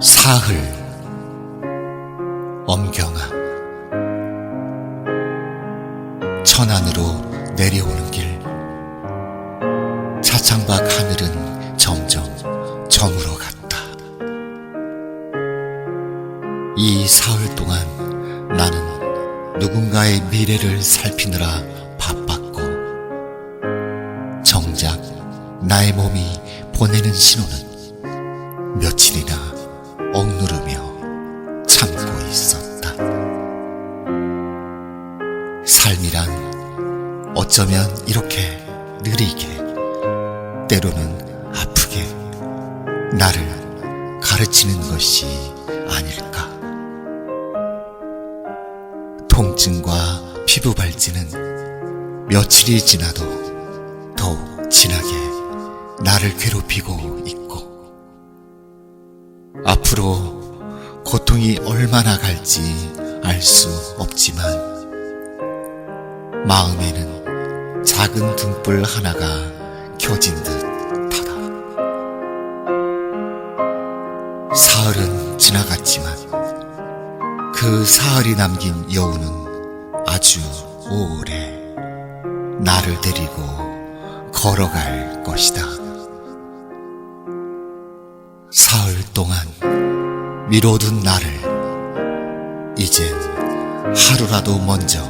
사흘 엄경아 천안으로 내려오는 길 차창밖 하늘은 점점 저물어 갔다. 이 사흘 동안 나는 누군가의 미래를 살피느라 바빴고 정작 나의 몸이 보내는 신호는 며칠이나 억누르며 참고 있었다. 삶이란 어쩌면 이렇게 느리게 때로는 아프게 나를 가르치는 것이 아닐까. 통증과 피부 발진은 며칠이 지나도 더욱 진하게 나를 괴롭히고 있고 앞으로 고통이 얼마나 갈지 알 수 없지만 마음에는 작은 등불 하나가 켜진 듯 하다. 사흘은 지나갔지만 그 사흘이 남긴 여우는 아주 오래 나를 데리고 걸어갈 것이다. 사흘 동안 미뤄둔 나를 이젠 하루라도 먼저.